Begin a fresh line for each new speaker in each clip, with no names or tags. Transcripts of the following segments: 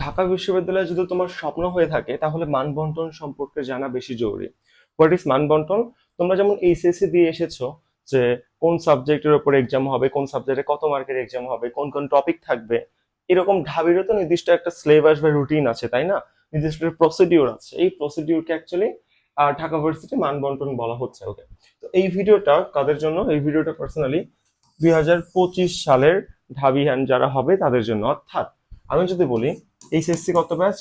ঢাকা বিশ্ববিদ্যালয়ে যদি তোমার স্বপ্ন হয়ে থাকে, তাহলে মানবন্টন সম্পর্কে জানা বেশি জরুরি। হোয়াট ইজ মানবন্টন? তোমরা যেমন এইচএসসি দিয়ে এসেছ যে কোন সাবজেক্টের উপর এক্সাম হবে, কোন সাবজেক্টে কত মার্কের এক্সাম হবে, কোন কোন টপিক থাকবে, এরকম ঢাবিরও তো নির্দিষ্ট একটা সিলেবাস বা রুটিন আছে, তাই না? নির্দিষ্ট প্রসিডিউর আছে। এই প্রসিডিউরকে অ্যাকচুয়ালি ঢাকা ভার্সিটি মানবন্টন বলা হচ্ছে ওকে তো এই ভিডিওটা কাদের জন্য? এই ভিডিওটা পার্সোনালি দুই হাজার পঁচিশ সালের ঢাবি হ্যান যারা হবে তাদের জন্য। অর্থাৎ, আমি যদি বলি এইচএসসি কত batch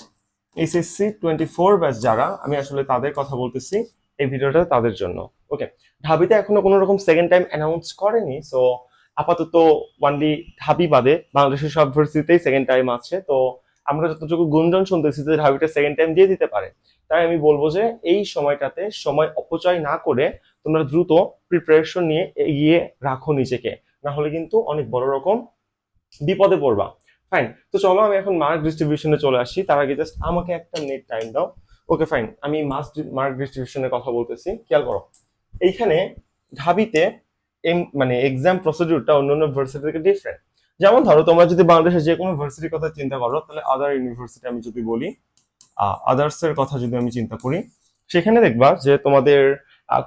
HSC twenty four batch যারা, আমি আসলে তাদের কথা বলতেছি এই ভিডিওটা তাদের জন্য ওকে ঢাবিতে এখনও কোনো রকম সেকেন্ড টাইম অ্যানাউন্স করেনি সো আপাতত ওয়ানলি ঢাবি বাদে বাংলাদেশের সব ভার্সিটিতেই সেকেন্ড টাইম আছে, তো আমরা যতটুকু গুঞ্জন শুনতেছি যে ঢাবিটা সেকেন্ড টাইম দিয়ে দিতে পারে, তাই আমি বলব যে এই সময়টাতে সময় অপচয় না করে তোমরা দ্রুত প্রিপারেশন নিয়ে এগিয়ে রাখো নিজেকে, না হলে কিন্তু অনেক বড় রকম বিপদে পড়বা। ফাইন তো চলো, আমি এখন মার্ক ডিস্ট্রিবিউশনে চলে আসি। তার আগে জাস্ট আমাকে একটা নেট টাইম দাও। ওকে ফাইন আমি মাস মার্ক ডিস্ট্রিবিউশনের কথা বলতেছি। খেয়াল করো। এইখানে ঢাবিতে এম- মানে এক্সাম প্রসিডিউরটা অন্যান্য ভার্সিটি থেকে ডিফারেন্ট যেমন ধরো, তোমরা যদি বাংলাদেশের যে কোনো ভার্সিটির কথা চিন্তা করো, তাহলে আদার ইউনিভার্সিটি আমি যদি বলি আদার্স এর কথা যদি আমি চিন্তা করি, সেখানে দেখবা যে তোমাদের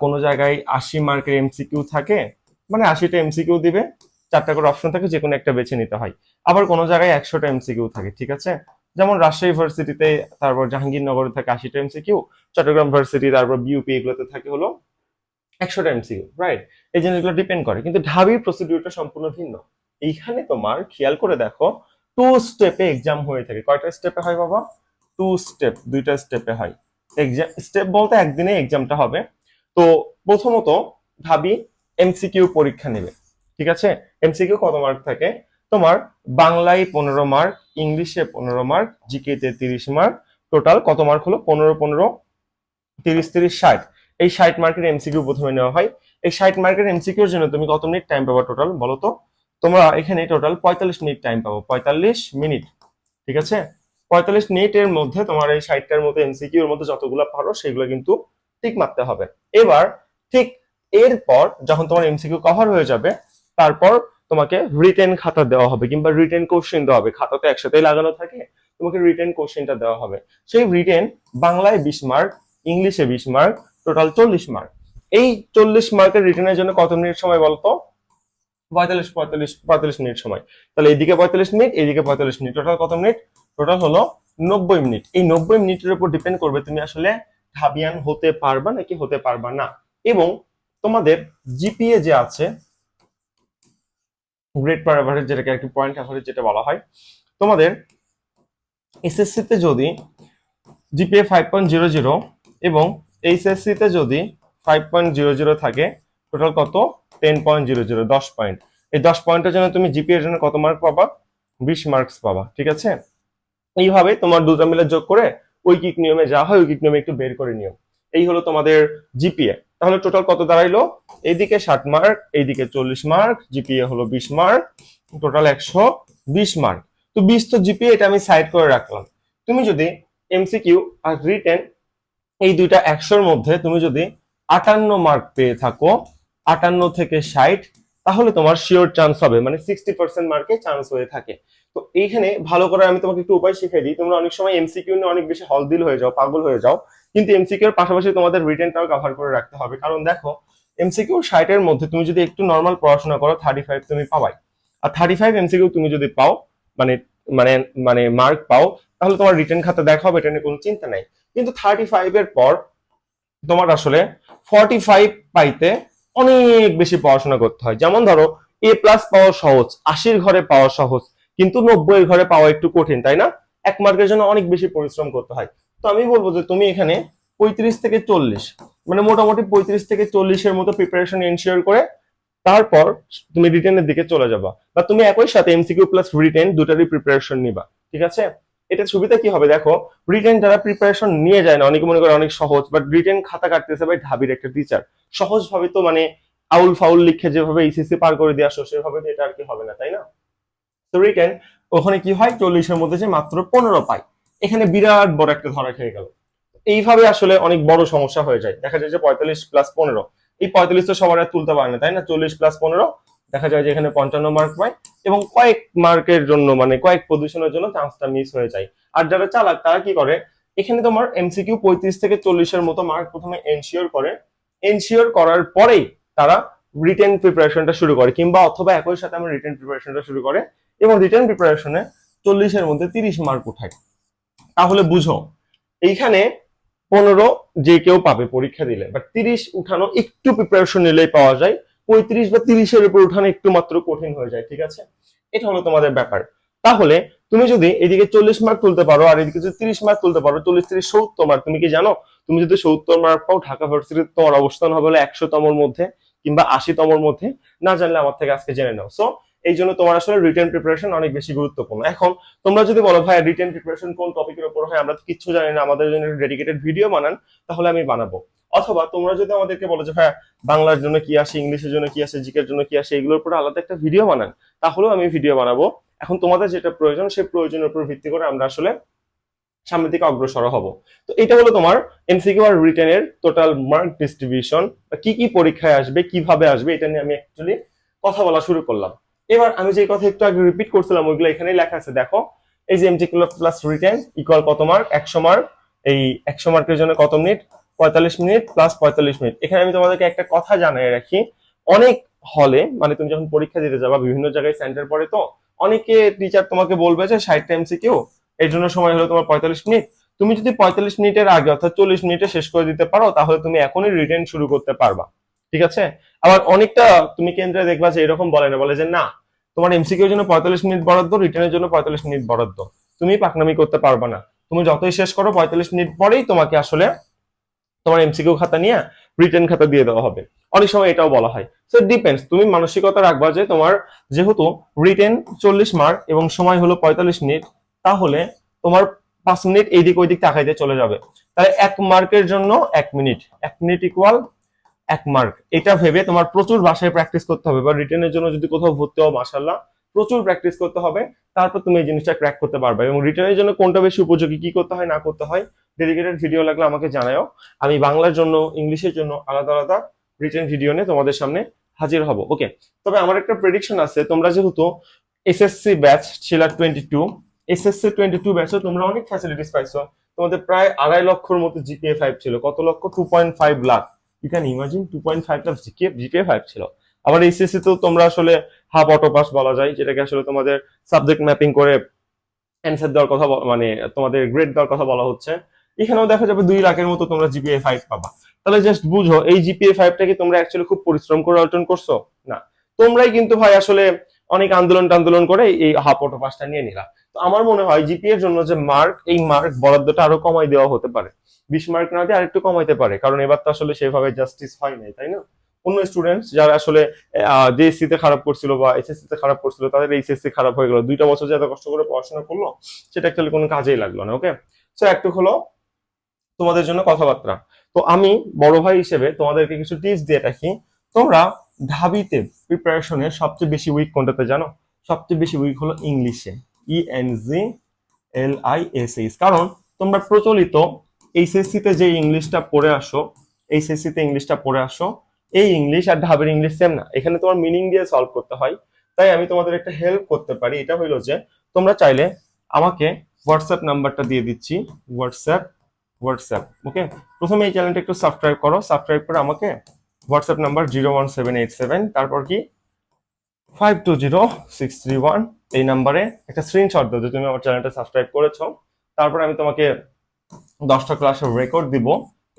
কোনো জায়গায় আশি মার্কের এমসিকিউ থাকে। মানে আশিটা এমসিকিউ দিবে। চারটা করে অপশন থাকে যে কোনো একটা বেছে নিতে হয়। আবার কোনো জায়গায় একশোটা এমসিকিউ থাকে, ঠিক আছে? যেমন রাজশাহী ভার্সিটিতে, তারপর জাহাঙ্গীরনগরে থাকে আশিটা এমসিকিউ চট্টগ্রাম ভার্সিটি, তারপর বিউপি এগুলোতে থাকে হলো একশোটা এমসিকিউ রাইট এই জিনিসগুলো ডিপেন্ড করে, কিন্তু ঢাবির প্রসিডিউরটা সম্পূর্ণ ভিন্ন। এইখানে তোমার খেয়াল করে দেখো টু স্টেপে এক্সাম হয়ে থাকে। কয়টা স্টেপে হয় বাবা? টু স্টেপ দুইটা স্টেপে হয়। এক্সাম স্টেপ বলতে একদিনে এক্সামটা হবে। তো প্রথমত ঢাবি এমসিকিউ পরীক্ষা নেবে, ঠিক আছে? এমসিকিউ কত মার্ক থাকে? তোমার বাংলায় পনেরো মার্ক ইংলিশে পনেরো মার্ক জিকেতে তিরিশ মার্ক টোটাল কত মার্ক হলো? পনেরো পনেরো, তিরিশ তিরিশ, ষাট। এই ষাট মার্কের এমসিকিউ প্রথমে নেওয়া হয়। এই ষাট মার্কের এমসিকিউর জন্য তুমি কত মিনিট টাইম পাবা টোটাল বলো তো? তোমরা এখানে টোটাল পঁয়তাল্লিশ মিনিট টাইম পাবো। পঁয়তাল্লিশ মিনিট ঠিক আছে? পঁয়তাল্লিশ মিনিটের মধ্যে তোমার এই ষাটটার মধ্যে এমসিকিউর মধ্যে যতগুলো পারো সেগুলো কিন্তু ঠিক মারতে হবে। এবার ঠিক এরপর যখন তোমার এমসিকিউ কভার হয়ে যাবে, তারপর তোমাকে রিটেন খাতা দেওয়া হবে কিংবা রিটেন কোশ্চেন দেওয়া হবে। খাতা তো একসাথেই লাগানো থাকে, তোমাকে রিটেন কোশ্চেনটা দেওয়া হবে। সেই রিটেন বাংলায় বিশ মার্ক ইংলিশে বিশ মার্ক টোটাল চল্লিশ মার্ক এই চল্লিশ মার্কের রিটেনের জন্য কত মিনিট সময় বলতো? পঁয়তাল্লিশ পঁয়তাল্লিশ পঁয়তাল্লিশ মিনিট সময়। তাহলে এইদিকে পঁয়তাল্লিশ মিনিট এইদিকে পঁয়তাল্লিশ মিনিট টোটাল কত মিনিট টোটাল হলো নব্বই মিনিট এই নব্বই মিনিটের উপর ডিপেন্ড করবে তুমি আসলে ঢাবিয়ান হতে পারবা নাকি হতে পারবা না। এবং তোমাদের জিপিএ যে আছে গ্রেড পার অ্যাভারেজ যেটাকে একটি পয়েন্ট অ্যাভারেজ যেটা বলা হয়। তোমাদের এসএসসি তে যদি GPA five point zero zero এবং এইচএসসি তে যদি ফাইভ পয়েন্ট জিরো জিরো থাকে টোটাল কত? টেন পয়েন্ট জিরো জিরো দশ পয়েন্ট এই দশ পয়েন্টের জন্য তুমি জিপিএর জন্য কত মার্ক পাবা? বিশ মার্কস পাবা, ঠিক আছে? এইভাবে তোমার দুটো মিলে যোগ করে ঐকিক নিয়মে যা হয় ঐকিক নিয়মে একটু বের করে নিও। এই হলো তোমাদের জিপিএ তাহলে টোটাল কত দাঁড়াইলো? এইদিকে ষাট মার্ক এইদিকে চল্লিশ মার্ক জিপিএ হলো বিশ মার্ক টোটাল একশো বিশ মার্ক তো বিশ তো জিপিএ এটা আমি সাইড করে রাখলাম। তুমি যদি এমসিকিউ আর রিটেন এই দুইটা একশোর মধ্যে তুমি যদি আটান্ন মার্ক পেয়ে থাকো, আটান্ন থেকে ষাট, তাহলে তোমার শিওর চান্স হবে মানে সিক্সটি পার্সেন্ট মার্কে চান্স হয়ে থাকে। তো এইখানে ভালো করে আমি তোমাকে একটু উপায় শিখিয়ে দিই। তোমরা অনেক সময় এমসিকিউ নিয়ে অনেক বেশি হলদিল হয়ে যাও, পাগল হয়ে যাও। কিন্তু এমসিকিউ এর পাশাপাশি তোমাদের রিটেনটাও কভার করে রাখতে হবে। কারণ দেখো এমসিকিউ ষাটের মধ্যে তুমি যদি একটু নর্মাল পড়াশোনা করো থার্টি ফাইভ তুমি পাবাই আর থার্টি ফাইভ এমসিকিউ তুমি যদি পাও মানে মানে মানে মার্ক পাও, তাহলে তোমার রিটেন খাতা দেখা হবে এটা নিয়ে কোনো চিন্তা নাই। কিন্তু থার্টি ফাইভ এর পর তোমার আসলে ফর্টি ফাইভ পাইতে অনেক বেশি পড়াশোনা করতে হয়। যেমন ধরো এ প্লাস পাওয়া সহজ, আশির ঘরে পাওয়া সহজ, কিন্তু নব্বই ঘরে পাওয়া একটু কঠিন, তাই না? এক মার্কের জন্য অনেক বেশি পরিশ্রম করতে হয়। তো আমি বলব যে তুমি এখানে পঁয়ত্রিশ থেকে চল্লিশ। মানে মোটামুটি পঁয়ত্রিশ থেকে চল্লিশের মতো প্রিপারেশন এনশিওর করে তারপর তুমি রিটেনের দিকে চলে যাবা। বা তুমি একই সাথে এমসিকিউ প্লাস রিটেন দুটারই প্রিপারেশন নিবা, ঠিক আছে? এটা সুবিধা কি হবে? দেখো রিটেন যারা প্রিপারেশন নিয়ে যায় না, অনেকে মনে করে অনেক সহজ বাট রিটেন খাতা কাটতেছে ভাই ঢাবির একটা টিচার সহজ ভাবে তো মানে আউল ফাউল লিখে যেভাবে ইসিসি পার করে দিয়ে আসো, সেভাবে তো এটা আর কি হবে না, তাই না? তো রিটেন ওখানে কি হয়? চল্লিশের মধ্যে যে মাত্র পনেরো পাই। এখানে বিরাট বড় একটা ধরা খেয়ে গেল। এইভাবে আসলে অনেক বড় সমস্যা হয়ে যায়। দেখা যায় যে পঁয়তাল্লিশ প্লাস পনেরো। এই পঁয়তাল্লিশ তো সবার আর তুলতে পারে না, তাই না? চল্লিশ প্লাস পনেরো, দেখা যায় যে এখানে পঞ্চান্ন মার্ক পায় এবং কয়েক মার্কের জন্য মানে কয়েক পজিশনের জন্য চান্সটা মিস হয়ে যায়। আর যারা চালাক, তারা কি করে? এখানে তোমার এমসিকিউ পঁয়ত্রিশ থেকে চল্লিশের মতো মার্ক প্রথমে এনশিওর করে। এনশিওর করার পরেই তারা রিটেন প্রিপারেশনটা শুরু করে, কিংবা অথবা একই সাথে আমরা রিটেন প্রিপারেশনটা শুরু করে এবং রিটেন প্রিপারেশনে চল্লিশের মধ্যে তিরিশ মার্ক উঠায়। তাহলে বুঝো, এইখানে পনেরো যে কেউ পাবে পরীক্ষা দিলে বাট তিরিশ উঠানো একটু প্রিপারেশন নিলেই পাওয়া যায়, পঁয়ত্রিশ বা তিরিশের উপর উঠানো একটু মাত্র কঠিন হয়ে যায়, ঠিক আছে? এটা হলো তোমাদের ব্যাপার। তাহলে তুমি যদি এদিকে চল্লিশ মার্ক তুলতে পারো আর এদিকে যদি তিরিশ মার্ক তুলতে পারো, চল্লিশ তিরিশ সত্তর মার্ক তুমি কি জানো? তুমি যদি সত্তর মার্ক পাও, ঢাকা ভার্সিটির তোমার অবস্থান হবে হলো একশো তমর মধ্যে কিংবা আশি তমর মধ্যে, না জানলে আমার থেকে আজকে জেনে নাও। সো এই জন্য তোমার আসলে রিটেন প্রিপারেশন অনেক বেশি গুরুত্বপূর্ণ। এখন তোমরা যদি বলো ভাই রিটেন প্রিপারেশন কোন টপিকের উপর হয়? আমরা তো কিচ্ছু জানি না, আমাদের জন্য ডেডিকেটেড ভিডিও বানান, তাহলে আমি বানাবো। অথবা তোমরা যদি আমাদেরকে বলো যে ভাই বাংলার জন্য কি আসে, ইংলিশের জন্য কি আসে, জিকের জন্য কি আসে, এগুলোর উপর আলাদা একটা ভিডিও বানান, তাহলেও আমি ভিডিও বানাবো। এখন তোমাদের যেটা প্রয়োজন, সেই প্রয়োজনের উপর ভিত্তি করে আমরা আসলে সামনের দিকে অগ্রসর হব। তো এটা হলো তোমার এমসিকিউ আর রিটেনের টোটাল মার্ক ডিস্ট্রিবিউশন কি কি পরীক্ষায় আসবে, কীভাবে আসবে, এটা নিয়ে আমি অ্যাকচুয়ালি কথা বলা শুরু করলাম। এবার আমি যে কথা একটু আগে রিপিট করছিলাম, ওইগুলো এখানে লেখা আছে। দেখো, এই যে এমসিকিউ প্লাস রিটেন ইকুয়াল কত মার্ক একশো মার্ক এই একশো মার্কের জন্য কত মিনিট? পঁয়তাল্লিশ মিনিট প্লাস পঁয়তাল্লিশ মিনিট। এখানে আমি তোমাদেরকে একটা কথা জানিয়ে রাখি। অনেক হলে মানে তুমি যখন পরীক্ষা দিতে যাবা, বিভিন্ন জায়গায় সেন্টার পড়ে তো, অনেকে টিচার তোমাকে বলবে যে, ষাটটা এমসিকিউ এর জন্য সময় হলো তোমার পঁয়তাল্লিশ মিনিট। তুমি যদি পঁয়তাল্লিশ মিনিটের আগে, অর্থাৎ চল্লিশ মিনিটে শেষ করে দিতে পারো, তাহলে তুমি এখনই রিটেন শুরু করতে পারবা। ঠিক আছে? আবার অনেকটা তুমি কেন্দ্রে দেখবা যে এরকম বলে না, বলে যে না, তোমার এমসিকিউ জন্য পঁয়তাল্লিশ মিনিট বরাদ্দ রিটেনের জন্য পঁয়তাল্লিশ মিনিট বরাদ্দ। তুমি পাকনামি করতে পারবা না। তুমি যতই শেষ করো, পঁয়তাল্লিশ মিনিট পরেই তোমাকে আসলে তোমার এমসিকিউ খাতা নিয়ে রিটেন খাতা দিয়ে দেওয়া হবে। অনেক সময় এটাও বলা হয়। সো ডিপেন্ডস তুমি মানসিকতা রাখবা যে তোমার যেহেতু রিটেন চল্লিশ মার্ক এবং সময় হলো পঁয়তাল্লিশ মিনিট, তাহলে তোমার পাঁচ মিনিট এইদিক ওইদিক তাকাইতে চলে যাবে। তাহলে এক মার্কের জন্য এক মিনিট। এক মিনিট ইকুয়াল এক মার্ক এটা ভেবে তোমার প্রচুর বাসায় প্র্যাকটিস করতে হবে বা রিটেনের জন্য যদি কোথাও ভর্তি হও মাসাল্লাহ প্রচুর প্র্যাকটিস করতে হবে। তারপর তুমি এই জিনিসটা ক্র্যাক করতে পারবে এবং রিটেনের জন্য কোনটা বেশি উপযোগী, কি করতে হয়, না করতে হয় ডেডিকেটেড ভিডিও লাগলে আমাকে জানাও আমি বাংলার জন্য, ইংলিশের জন্য আলাদা আলাদা রিটেন ভিডিও নিয়ে তোমাদের সামনে হাজির হব। ওকে তবে আমার একটা প্রেডিকশন আছে। তোমরা যেহেতু এসএসসি ব্যাচ ছিল twenty two SSC twenty two ব্যাচে তোমরা অনেক ফ্যাসিলিটিস পাইছো। তোমাদের প্রায় আড়াই লক্ষর মতো জিপিএ ফাইভ ছিল। কত লক্ষ? Two point five lakh you can imagine two point five lakh GPA GPA five ছিল। আবার এইচএসসি তো তোমরা আসলে হাফ অটো পাস বলা যায়, যেটাকে আসলে তোমাদের সাবজেক্ট ম্যাপিং করে অ্যান্সার দেওয়ার কথা মানে তোমাদের গ্রেড দেওয়ার কথা বলা হচ্ছে। এখানেও দেখা যাবে দুই লাখের মতো তোমরা জিপিএ ফাইভ পাবা। তাহলে জাস্ট বুঝো, এই জিপিএ ফাইভটা কি তোমরা অ্যাকচুয়ালি খুব পরিশ্রম করে অর্জন করছ? না। তোমরাই কিন্তু ভাই আসলে অনেক আন্দোলন টান্দোলন করে এই হাফ অটো পাসটা নিয়ে নিলাম। তো আমার মনে হয় জিপিএ এর জন্য যে মার্ক, এই মার্ক বরাদ্দটা আরও কমাই দেওয়া হতে পারে। বিশ মার্ক না দিয়ে আরেকটু কমাইতে পারে, কারণ এবার তো আসলে সেভাবে জাস্টিস হয় নাই, তাই না? অন্য স্টুডেন্টস যারা আসলে জেএসসি তে খারাপ করছিল বা এসএসসি তে খারাপ করছিল, তাদের এইচএসসি খারাপ হয়ে গেল। দুইটা বছর যে এত কষ্ট করে পড়াশোনা করল, সেটা অ্যাকচুয়ালি কোনো কাজেই লাগল না ওকে সো একটু হলো তোমাদের জন্য কথাবার্তা। তো আমি বড় ভাই হিসেবে তোমাদেরকে কিছু টিপস দিয়ে রাখি তোমরা ঢাবিতে প্রিপারেশনের সবচেয়ে বেশি উইক কোনটাতে জানো? সবচেয়ে বেশি উইক হলো ইংলিশে E N G L I S S কারণ তোমরা প্রচলিত এইচএসসি তে যে ইংলিশটা পড়ে আসো এইচএসসি তে ইংলিশটা পড়ে আসো, এই ইংলিশ আর ঢাবের ইংলিশ সেম না। এখানে তোমার মিনিং দিয়ে সলভ করতে হয়। তাই আমি তোমাদের একটা হেল্প করতে পারি। এটা হইল যে, তোমরা চাইলে আমাকে হোয়াটসঅ্যাপ নাম্বারটা দিয়ে দিচ্ছি। হোয়াটসঅ্যাপ হোয়াটসঅ্যাপ ওকে প্রথমে এই চ্যানেলটা একটু সাবস্ক্রাইব করো। সাবস্ক্রাইব করে আমাকে WhatsApp number zero one seven eight seven তারপর কি? Five two zero six three one এই নাম্বারে একটা স্ক্রিনশট দাও যে তুমি আমার চ্যানেলটা সাবস্ক্রাইব করেছ। তারপর আমি তোমাকে দশটা ক্লাসের রেকর্ড দিব।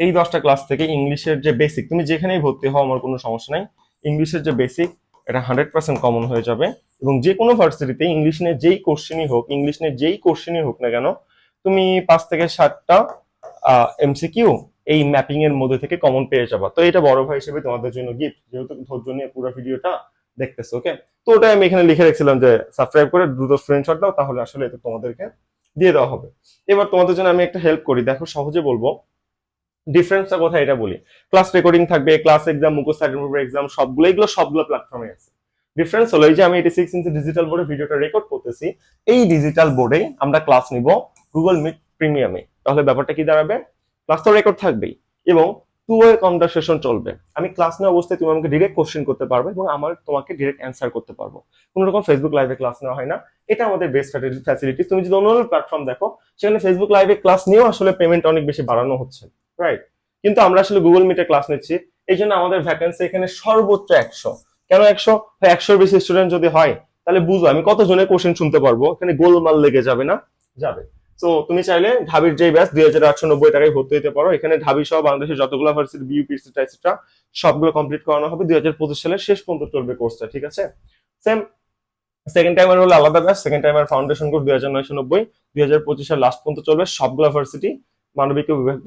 এই দশটা ক্লাস থেকে ইংলিশের যে বেসিক তুমি যেখানেই ভর্তি হও আমার কোনো সমস্যা নাই। ইংলিশের যে বেসিক এটা হান্ড্রেড পার্সেন্ট কমন হয়ে যাবে। এবং যে কোনো ভার্সিটিতে ইংলিশ নিয়ে যেই কোশ্চেনই হোক, ইংলিশ নিয়ে যেই কোশ্চেনই হোক না কেন, তুমি পাঁচ থেকে সাতটা এমসিকিউ এই ম্যাপিং এর মধ্যে থেকে কমন পেয়ে যাবা। তো এটা বড় ভাই হিসেবে তোমাদের জন্য গিফট যেহেতু ধৈর্য নিয়ে পুরো ভিডিওটা দেখতেছো ওকে তো ওটাই আমি এখানে লিখে রাখছিলাম যে সাবস্ক্রাইব করে দ্রুত স্ক্রিনশট দাও, তাহলে আসলে এটা তোমাদেরকে দিয়ে দেওয়া হবে। এবার তোমাদের জন্য আমি একটা হেল্প করি। দেখো, সহজে বলব ডিফারেন্সটা কথা এটা বলি। ক্লাস রেকর্ডিং থাকবে ক্লাস এক্সাম মুখস্থ এক্সাম সবগুলো, এগুলো সবগুলো প্ল্যাটফর্মে আছে। ডিফারেন্স হলো এই যে আমি এটি সিক্স ইঞ্চি ডিজিটাল বোর্ডে ভিডিওটা রেকর্ড করতেছি। এই ডিজিটাল বোর্ডে আমরা ক্লাস নিব গুগল মিট প্রিমিয়ামে তাহলে ব্যাপারটা কি দাঁড়াবে? ক্লাস তো রেকর্ড থাকবেই এবং টু ওয়ে কনভারসেশন চলবে। আমি ক্লাস নেওয়া অবস্থায় তুমি আমাকে ডিরেক্ট কোশ্চেন করতে পারবে এবং আমার তোমাকে ডিরেক্ট অ্যান্সার করতে পারব। কোনো রকম ফেসবুক লাইভে ক্লাস নেওয়া হয় না। এটা আমাদের বেস্ট ফ্যাসিলিটি তুমি যদি অন্য প্ল্যাটফর্ম দেখো, সেখানে ফেসবুক লাইভে ক্লাস নিয়েও আসলে পেমেন্ট অনেক বেশি বাড়ানো হচ্ছে রাইট কিন্তু আমরা আসলে গুগল মিটে ক্লাস নিচ্ছি। এই জন্য আমাদের ভ্যাকেন্সি এখানে সর্বোচ্চ একশো। কেন একশো? একশোর বেশি স্টুডেন্ট যদি হয়, তাহলে বুঝো আমি কত জনের কোশ্চেন শুনতে পারব? এখানে গোলমাল লেগে যাবে না? যাবে। তো তুমি চাইলে ঢাবির যে ব্যাচ দুই হাজার আটশো নব্বই টাকায় ভর্তি হতে পারো। এখানে ঢাবি সহ বাংলাদেশের যতগুলো ভার্সিটি এটসেট্রা সবগুলো কমপ্লিট করানো হবে দুই হাজার পঁচিশ সালের শেষ পর্যন্ত চলবে কোর্সটা ঠিক আছে? সেম সেকেন্ড টাইমার হলো আলাদা batch second timer foundation course দুই হাজার নয়শো নব্বই। দুই হাজার পঁচিশের লাস্ট পর্যন্ত চলবে সবগুলো ভার্সিটি মানবিক বিভাগ